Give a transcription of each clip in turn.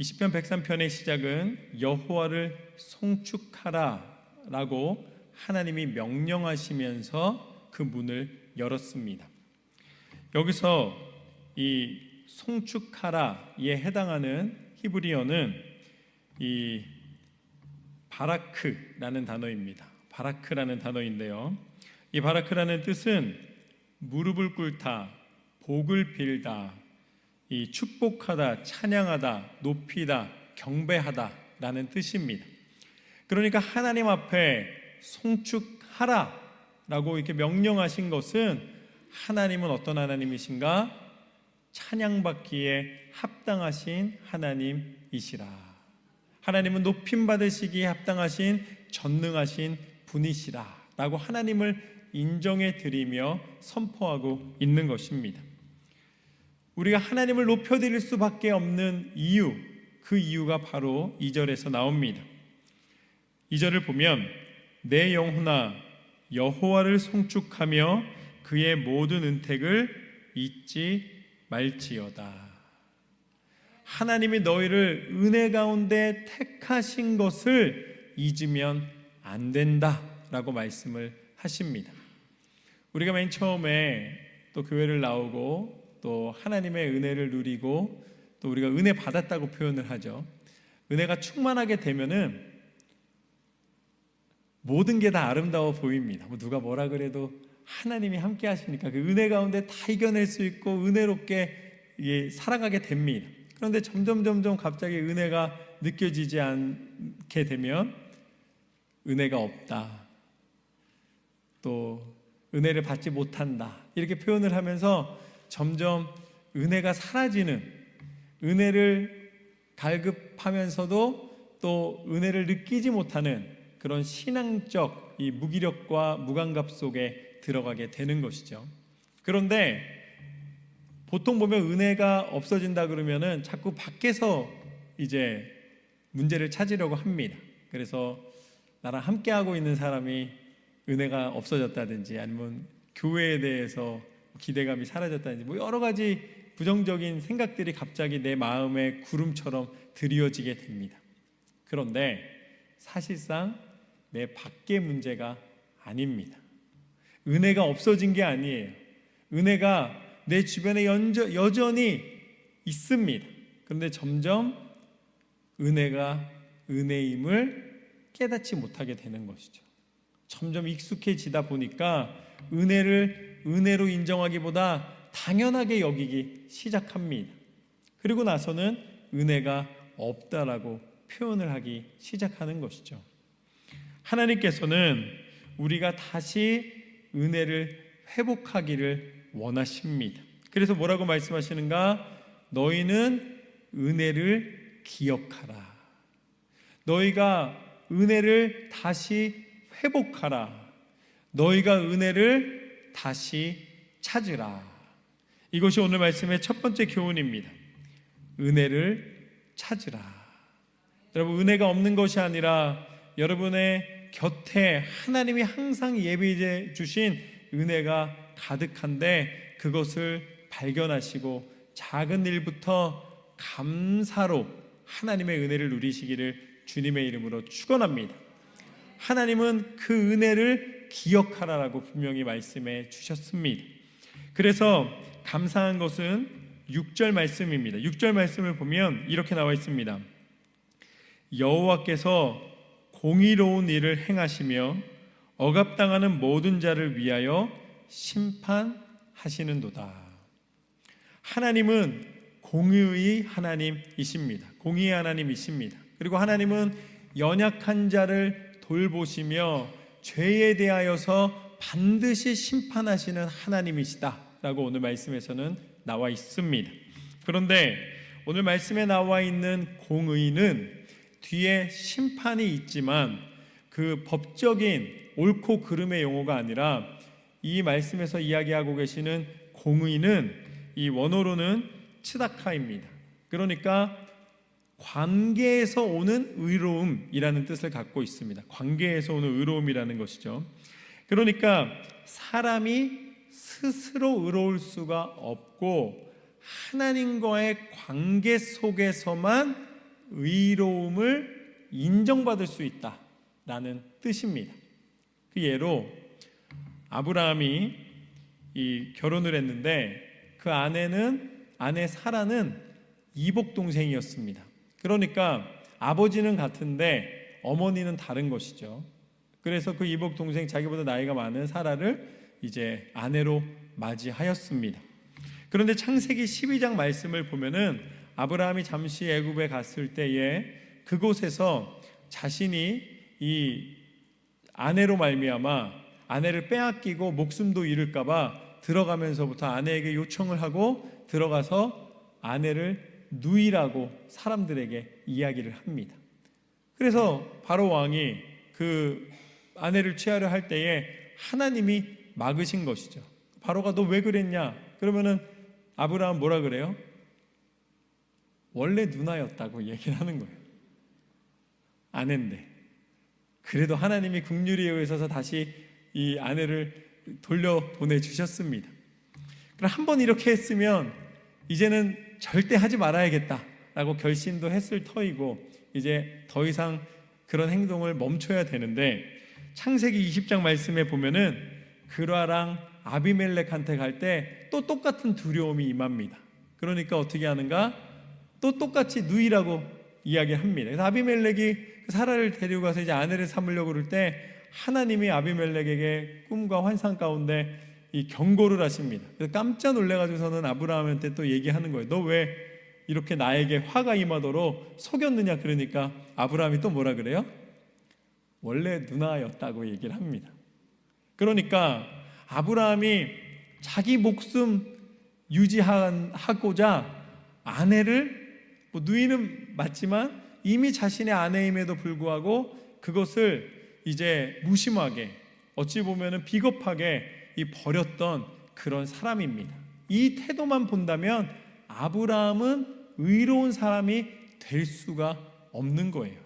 이 시편 103편의 시작은 여호와를 송축하라라고 하나님이 명령하시면서 그 문을 열었습니다. 여기서 이 송축하라에 해당하는 히브리어는 이 바라크라는 단어입니다. 바라크라는 단어인데요. 이 바라크라는 뜻은 무릎을 꿇다, 복을 빌다, 이 축복하다, 찬양하다, 높이다, 경배하다라는 뜻입니다. 그러니까 하나님 앞에 송축하라라고 이렇게 명령하신 것은 하나님은 어떤 하나님이신가? 찬양받기에 합당하신 하나님이시라. 하나님은 높임 받으시기에 합당하신 전능하신 분이시라라고 하나님을 인정해 드리며 선포하고 있는 것입니다. 우리가 하나님을 높여 드릴 수밖에 없는 이유, 그 이유가 바로 2절에서 나옵니다. 2절을 보면 내 영혼아 여호와를 송축하며 그의 모든 은택을 잊지 말지어다. 하나님이 너희를 은혜 가운데 택하신 것을 잊으면 안 된다라고 말씀을 하십니다. 우리가 맨 처음에 또 교회를 나오고 또 하나님의 은혜를 누리고 또 우리가 은혜 받았다고 표현을 하죠. 은혜가 충만하게 되면은 모든 게 다 아름다워 보입니다. 뭐 누가 뭐라 그래도 하나님이 함께 하시니까 그 은혜 가운데 다 이겨낼 수 있고 은혜롭게 살아가게 됩니다. 그런데 점점 점점 갑자기 은혜가 느껴지지 않게 되면 은혜가 없다. 또 은혜를 받지 못한다. 이렇게 표현을 하면서 점점 은혜가 사라지는 은혜를 갈급하면서도 또 은혜를 느끼지 못하는 그런 신앙적 이 무기력과 무감각 속에 들어가게 되는 것이죠. 그런데 보통 보면 은혜가 없어진다 그러면은 자꾸 밖에서 이제 문제를 찾으려고 합니다. 그래서 나랑 함께 하고 있는 사람이 은혜가 없어졌다든지 아니면 교회에 대해서 기대감이 사라졌다든지 뭐 여러 가지 부정적인 생각들이 갑자기 내 마음에 구름처럼 드리워지게 됩니다. 그런데 사실상 내 밖의 문제가 아닙니다. 은혜가 없어진 게 아니에요. 은혜가 내 주변에 연저, 여전히 있습니다. 그런데 점점 은혜가 은혜임을 깨닫지 못하게 되는 것이죠. 점점 익숙해지다 보니까 은혜를 은혜로 인정하기보다 당연하게 여기기 시작합니다. 그리고 나서는 은혜가 없다라고 표현을 하기 시작하는 것이죠. 하나님께서는 우리가 다시 은혜를 회복하기를 원하십니다. 그래서 뭐라고 말씀하시는가? 너희는 은혜를 기억하라. 너희가 은혜를 다시 회복하라. 너희가 은혜를 다시 찾으라. 이것이 오늘 말씀의 첫 번째 교훈입니다. 은혜를 찾으라. 여러분, 은혜가 없는 것이 아니라 여러분의 곁에 하나님이 항상 예비해 주신 은혜가 가득한데 그것을 발견하시고 작은 일부터 감사로 하나님의 은혜를 누리시기를 주님의 이름으로 축원합니다. 하나님은 그 은혜를 기억하라라고 분명히 말씀해 주셨습니다. 그래서 감사한 것은 6절 말씀입니다. 6절 말씀을 보면 이렇게 나와 있습니다. 여호와께서 공의로운 일을 행하시며 억압당하는 모든 자를 위하여 심판하시는도다. 하나님은 공의의 하나님이십니다. 공의의 하나님이십니다. 그리고 하나님은 연약한 자를 돌보시며 죄에 대하여서 반드시 심판하시는 하나님이시다라고 오늘 말씀에서는 나와 있습니다. 그런데 오늘 말씀에 나와 있는 공의는 뒤에 심판이 있지만 그 법적인 옳고 그름의 용어가 아니라 이 말씀에서 이야기하고 계시는 공의는 이 원어로는 치다카입니다. 그러니까 관계에서 오는 의로움이라는 뜻을 갖고 있습니다. 관계에서 오는 의로움이라는 것이죠. 그러니까 사람이 스스로 의로울 수가 없고 하나님과의 관계 속에서만 의로움을 인정받을 수 있다라는 뜻입니다. 그 예로 아브라함이 이 결혼을 했는데 그 아내는 아내 사라는 이복 동생이었습니다. 그러니까 아버지는 같은데 어머니는 다른 것이죠. 그래서 그 이복 동생 자기보다 나이가 많은 사라를 이제 아내로 맞이하였습니다. 그런데 창세기 12장 말씀을 보면은 아브라함이 잠시 애굽에 갔을 때에 그곳에서 자신이 이 아내로 말미암아 아내를 빼앗기고 목숨도 잃을까봐 들어가면서부터 아내에게 요청을 하고 들어가서 아내를 누이라고 사람들에게 이야기를 합니다. 그래서 바로 왕이 그 아내를 취하려 할 때에 하나님이 막으신 것이죠. 바로가 너 왜 그랬냐? 그러면은 아브라함 뭐라 그래요? 원래 누나였다고 얘기를 하는 거예요. 아내인데. 그래도 하나님이 국률이 의해서 다시 이 아내를 돌려 보내 주셨습니다. 그럼 한 번 이렇게 했으면 이제는 절대 하지 말아야겠다라고 결심도 했을 터이고 이제 더 이상 그런 행동을 멈춰야 되는데 창세기 20장 말씀에 보면은 그라랑 아비멜렉한테 갈 때 또 똑같은 두려움이 임합니다. 그러니까 어떻게 하는가? 또 똑같이 누이라고 이야기합니다. 그래서 아비멜렉이 그 사라를 데리고 가서 이제 아내를 삼으려고 그럴 때 하나님이 아비멜렉에게 꿈과 환상 가운데 이 경고를 하십니다. 그래서 깜짝 놀래가지고서는 아브라함한테 또 얘기하는 거예요. 너 왜 이렇게 나에게 화가 임하도록 속였느냐? 그러니까 아브라함이 또 뭐라 그래요? 원래 누나였다고 얘기를 합니다. 그러니까 아브라함이 자기 목숨 유지하고자 아내를 뭐 누이는 맞지만 이미 자신의 아내임에도 불구하고 그것을 이제 무심하게 어찌 보면은 비겁하게 이 버렸던 그런 사람입니다. 이 태도만 본다면 아브라함은 의로운 사람이 될 수가 없는 거예요.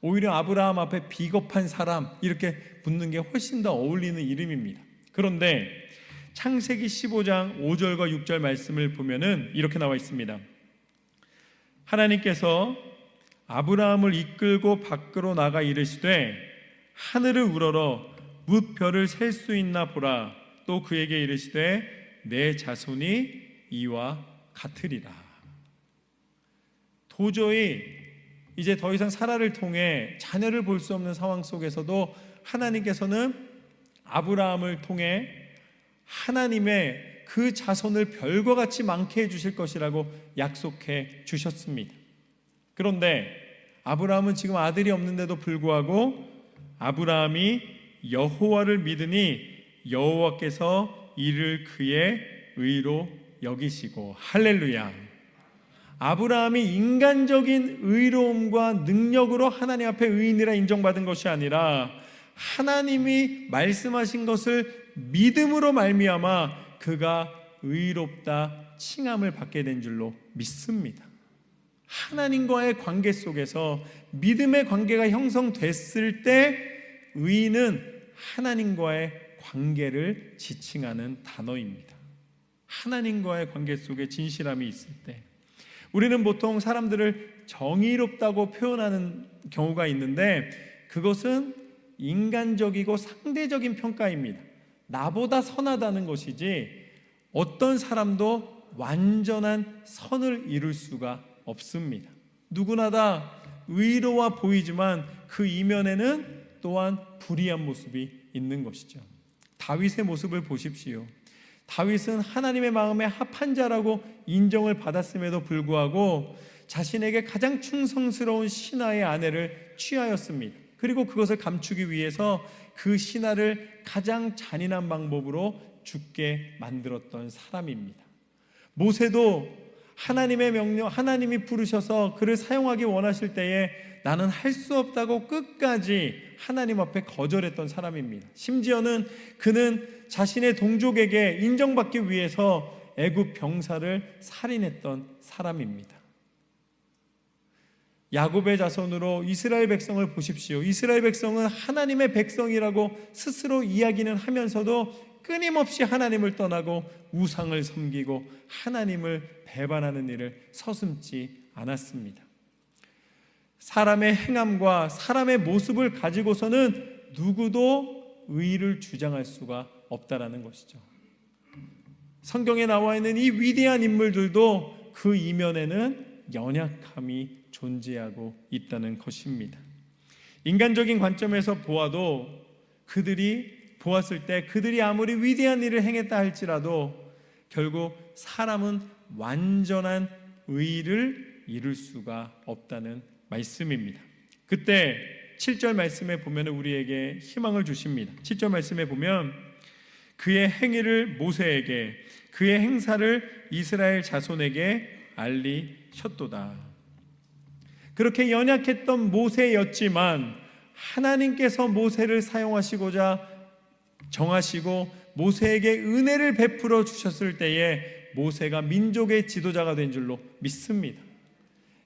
오히려 아브라함 앞에 비겁한 사람 이렇게 붙는 게 훨씬 더 어울리는 이름입니다. 그런데 창세기 15장 5절과 6절 말씀을 보면은 이렇게 나와 있습니다. 하나님께서 아브라함을 이끌고 밖으로 나가 이르시되 하늘을 우러러 무별을 셀수 있나 보라 또 그에게 이르시되 내 자손이 이와 같으리라 도저히 이제 더 이상 사라를 통해 자녀를 볼 수 없는 상황 속에서도 하나님께서는 아브라함을 통해 하나님의 그 자손을 별과 같이 많게 해 주실 것이라고 약속해 주셨습니다. 그런데 아브라함은 지금 아들이 없는데도 불구하고 아브라함이 여호와를 믿으니 여호와께서 이를 그의 의로 여기시고 할렐루야. 아브라함이 인간적인 의로움과 능력으로 하나님 앞에 의인이라 인정받은 것이 아니라 하나님이 말씀하신 것을 믿음으로 말미암아 그가 의롭다 칭함을 받게 된 줄로 믿습니다. 하나님과의 관계 속에서 믿음의 관계가 형성됐을 때 의인은 하나님과의 관계를 지칭하는 단어입니다. 하나님과의 관계 속에 진실함이 있을 때 우리는 보통 사람들을 정의롭다고 표현하는 경우가 있는데 그것은 인간적이고 상대적인 평가입니다. 나보다 선하다는 것이지 어떤 사람도 완전한 선을 이룰 수가 없습니다. 누구나 다 의로워 보이지만 그 이면에는 또한 불의한 모습이 있는 것이죠. 다윗의 모습을 보십시오. 다윗은 하나님의 마음에 합한 자라고 인정을 받았음에도 불구하고 자신에게 가장 충성스러운 신하의 아내를 취하였습니다. 그리고 그것을 감추기 위해서 그 신하를 가장 잔인한 방법으로 죽게 만들었던 사람입니다. 모세도 하나님의 명령, 하나님이 부르셔서 그를 사용하기 원하실 때에 나는 할 수 없다고 끝까지 하나님 앞에 거절했던 사람입니다. 심지어는 그는 자신의 동족에게 인정받기 위해서 애굽 병사를 살인했던 사람입니다. 야곱의 자손으로 이스라엘 백성을 보십시오. 이스라엘 백성은 하나님의 백성이라고 스스로 이야기는 하면서도 끊임없이 하나님을 떠나고 우상을 섬기고 하나님을 배반하는 일을 서슴지 않았습니다. 사람의 행함과 사람의 모습을 가지고서는 누구도 의를 주장할 수가 없다라는 것이죠. 성경에 나와 있는 이 위대한 인물들도 그 이면에는 연약함이 존재하고 있다는 것입니다. 인간적인 관점에서 보아도 그들이 보았을 때 그들이 아무리 위대한 일을 행했다 할지라도 결국 사람은 완전한 의를 이룰 수가 없다는 말씀입니다. 그때 7절 말씀에 보면 우리에게 희망을 주십니다. 7절 말씀에 보면 그의 행위를 모세에게 그의 행사를 이스라엘 자손에게 알리셨도다. 그렇게 연약했던 모세였지만 하나님께서 모세를 사용하시고자 정하시고 모세에게 은혜를 베풀어 주셨을 때에 모세가 민족의 지도자가 된 줄로 믿습니다.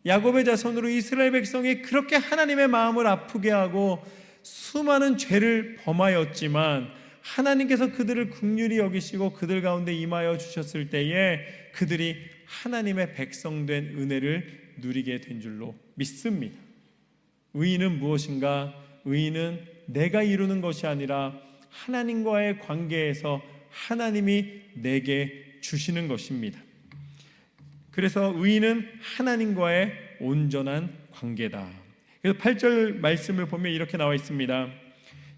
야곱의 자손으로 이스라엘 백성이 그렇게 하나님의 마음을 아프게 하고 수많은 죄를 범하였지만 하나님께서 그들을 극률히 여기시고 그들 가운데 임하여 주셨을 때에 그들이 하나님의 백성된 은혜를 누리게 된 줄로 믿습니다. 의인은 무엇인가? 의인은 내가 이루는 것이 아니라 하나님과의 관계에서 하나님이 내게 주시는 것입니다. 그래서 의인은 하나님과의 온전한 관계다. 그래서 8절 말씀을 보면 이렇게 나와 있습니다.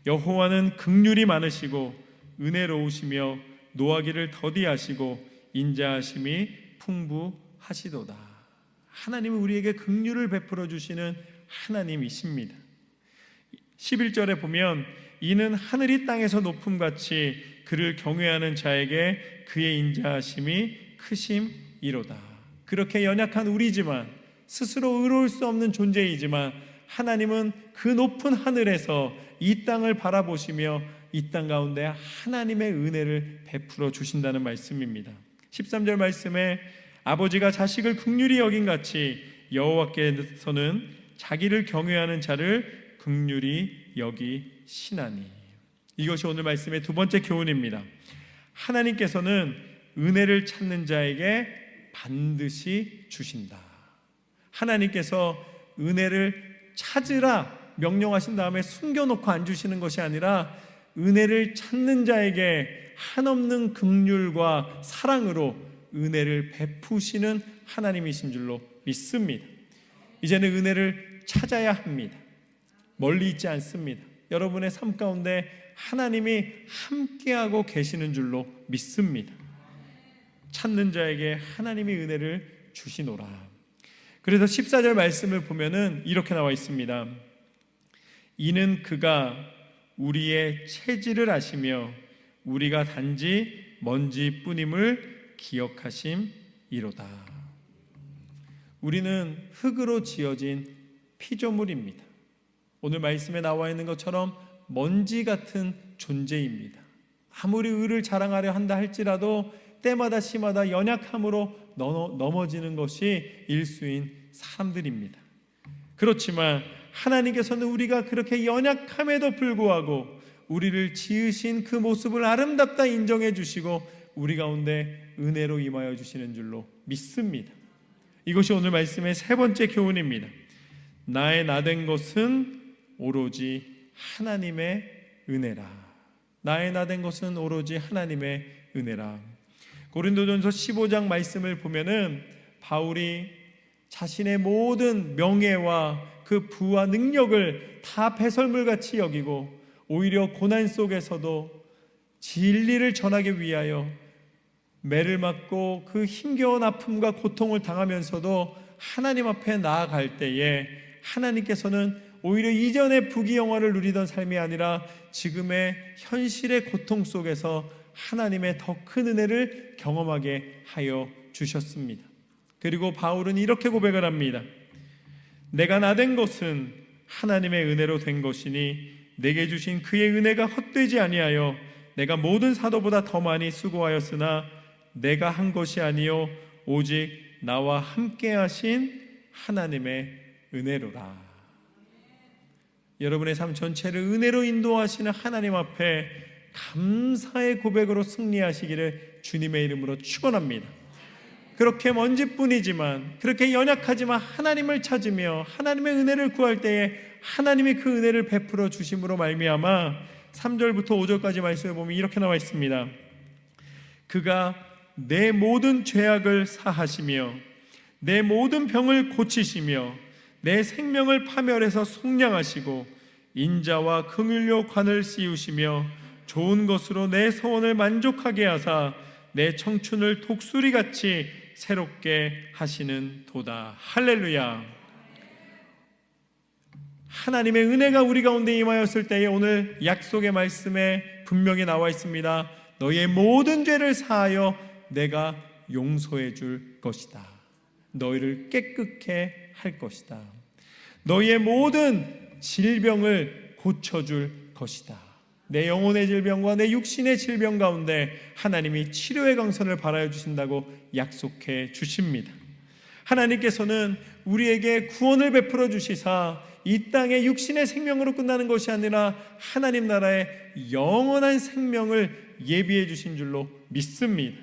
여호와는 극률이 많으시고 은혜로우시며 노하기를 더디하시고 인자하심이 풍부하시도다. 하나님은 우리에게 극률을 베풀어 주시는 하나님이십니다. 11절에 보면 이는 하늘이 땅에서 높음 같이 그를 경외하는 자에게 그의 인자하심이 크심이로다. 그렇게 연약한 우리지만 스스로 의로울 수 없는 존재이지만 하나님은 그 높은 하늘에서 이 땅을 바라보시며 이 땅 가운데 하나님의 은혜를 베풀어 주신다는 말씀입니다. 13절 말씀에 아버지가 자식을 극률히 여긴 같이 여호와께서는 자기를 경외하는 자를 극률히 여기시나니 이것이 오늘 말씀의 두 번째 교훈입니다. 하나님께서는 은혜를 찾는 자에게 반드시 주신다. 하나님께서 은혜를 찾으라 명령하신 다음에 숨겨놓고 안 주시는 것이 아니라 은혜를 찾는 자에게 한없는 긍휼과 사랑으로 은혜를 베푸시는 하나님이신 줄로 믿습니다. 이제는 은혜를 찾아야 합니다. 멀리 있지 않습니다. 여러분의 삶 가운데 하나님이 함께하고 계시는 줄로 믿습니다. 찾는 자에게 하나님이 은혜를 주시노라. 그래서 14절 말씀을 보면은 이렇게 나와 있습니다. 이는 그가 우리의 체질을 아시며 우리가 단지 먼지뿐임을 기억하심이로다. 우리는 흙으로 지어진 피조물입니다. 오늘 말씀에 나와 있는 것처럼 먼지 같은 존재입니다. 아무리 의를 자랑하려 한다 할지라도 때마다 시마다 연약함으로 넘어지는 것이 일수인 사람들입니다. 그렇지만 하나님께서는 우리가 그렇게 연약함에도 불구하고 우리를 지으신 그 모습을 아름답다 인정해 주시고 우리 가운데 은혜로 임하여 주시는 줄로 믿습니다. 이것이 오늘 말씀의 세 번째 교훈입니다. 나의 나된 것은 오로지 하나님의 은혜라. 나의 나 된 것은 오로지 하나님의 은혜라. 고린도전서 15장 말씀을 보면은 바울이 자신의 모든 명예와 그 부와 능력을 다 배설물 같이 여기고 오히려 고난 속에서도 진리를 전하기 위하여 매를 맞고 그 힘겨운 아픔과 고통을 당하면서도 하나님 앞에 나아갈 때에 하나님께서는 오히려 이전의 부귀영화를 누리던 삶이 아니라 지금의 현실의 고통 속에서 하나님의 더 큰 은혜를 경험하게 하여 주셨습니다. 그리고 바울은 이렇게 고백을 합니다. 내가 나 된 것은 하나님의 은혜로 된 것이니 내게 주신 그의 은혜가 헛되지 아니하여 내가 모든 사도보다 더 많이 수고하였으나 내가 한 것이 아니요 오직 나와 함께 하신 하나님의 은혜로라. 여러분의 삶 전체를 은혜로 인도하시는 하나님 앞에 감사의 고백으로 승리하시기를 주님의 이름으로 축원합니다. 그렇게 먼지뿐이지만 그렇게 연약하지만 하나님을 찾으며 하나님의 은혜를 구할 때에 하나님이 그 은혜를 베풀어 주심으로 말미암아 3절부터 5절까지 말씀해 보면 이렇게 나와 있습니다. 그가 내 모든 죄악을 사하시며 내 모든 병을 고치시며 내 생명을 파멸해서 속량하시고 인자와 긍휼료 관을 씌우시며 좋은 것으로 내 소원을 만족하게 하사 내 청춘을 독수리 같이 새롭게 하시는 도다 할렐루야 하나님의 은혜가 우리 가운데 임하였을 때에 오늘 약속의 말씀에 분명히 나와 있습니다. 너의 모든 죄를 사하여 내가 용서해 줄 것이다. 너희를 깨끗게 할 것이다. 너희의 모든 질병을 고쳐 줄 것이다. 내 영혼의 질병과 내 육신의 질병 가운데 하나님이 치료의 강선을 발하여 주신다고 약속해 주십니다. 하나님께서는 우리에게 구원을 베풀어 주시사 이 땅의 육신의 생명으로 끝나는 것이 아니라 하나님 나라의 영원한 생명을 예비해 주신 줄로 믿습니다.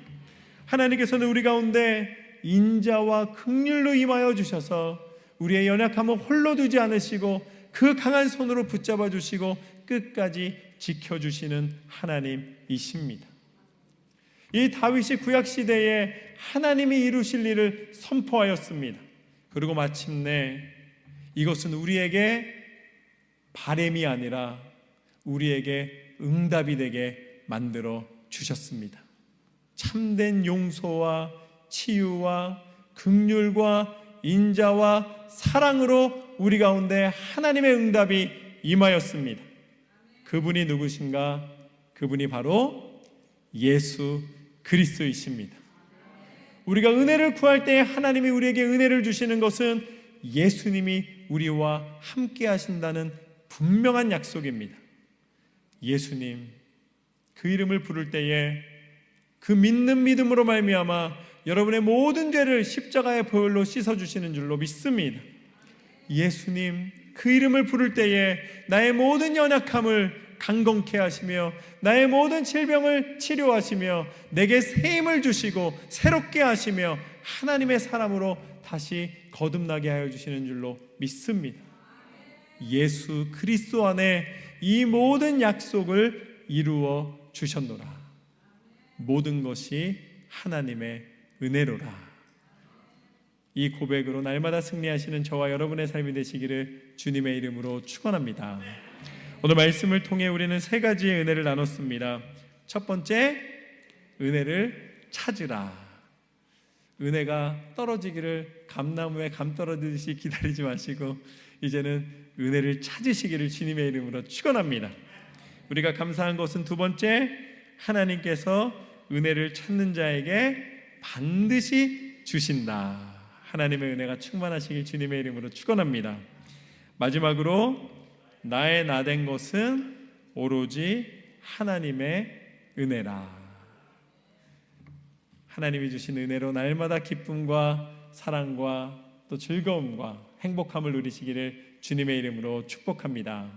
하나님께서는 우리 가운데 인자와 극률로 임하여 주셔서 우리의 연약함을 홀로 두지 않으시고 그 강한 손으로 붙잡아 주시고 끝까지 지켜 주시는 하나님이십니다. 이 다윗이 구약 시대에 하나님이 이루실 일을 선포하였습니다. 그리고 마침내 이것은 우리에게 바램이 아니라 우리에게 응답이 되게 만들어 주셨습니다. 참된 용서와 치유와 극률과 인자와 사랑으로 우리 가운데 하나님의 응답이 임하였습니다. 그분이 누구신가? 그분이 바로 예수 그리스도이십니다. 우리가 은혜를 구할 때 하나님이 우리에게 은혜를 주시는 것은 예수님이 우리와 함께 하신다는 분명한 약속입니다. 예수님 그 이름을 부를 때에 그 믿는 믿음으로 말미암아 여러분의 모든 죄를 십자가의 보혈로 씻어 주시는 줄로 믿습니다. 예수님 그 이름을 부를 때에 나의 모든 연약함을 강건케 하시며 나의 모든 질병을 치료하시며 내게 새 힘을 주시고 새롭게 하시며 하나님의 사람으로 다시 거듭나게 하여 주시는 줄로 믿습니다. 예수 그리스도 안에 이 모든 약속을 이루어 주셨노라. 모든 것이 하나님의 은혜로라. 이 고백으로 날마다 승리하시는 저와 여러분의 삶이 되시기를 주님의 이름으로 축원합니다. 오늘 말씀을 통해 우리는 세 가지의 은혜를 나눴습니다. 첫 번째, 은혜를 찾으라. 은혜가 떨어지기를 감나무에 감 떨어지듯이 기다리지 마시고 이제는 은혜를 찾으시기를 주님의 이름으로 축원합니다. 우리가 감사한 것은 두 번째, 하나님께서 은혜를 찾는 자에게 반드시 주신다. 하나님의 은혜가 충만하시길 주님의 이름으로 축원합니다. 마지막으로 나의 나 된 것은 오로지 하나님의 은혜라. 하나님이 주신 은혜로 날마다 기쁨과 사랑과 또 즐거움과 행복함을 누리시기를 주님의 이름으로 축복합니다.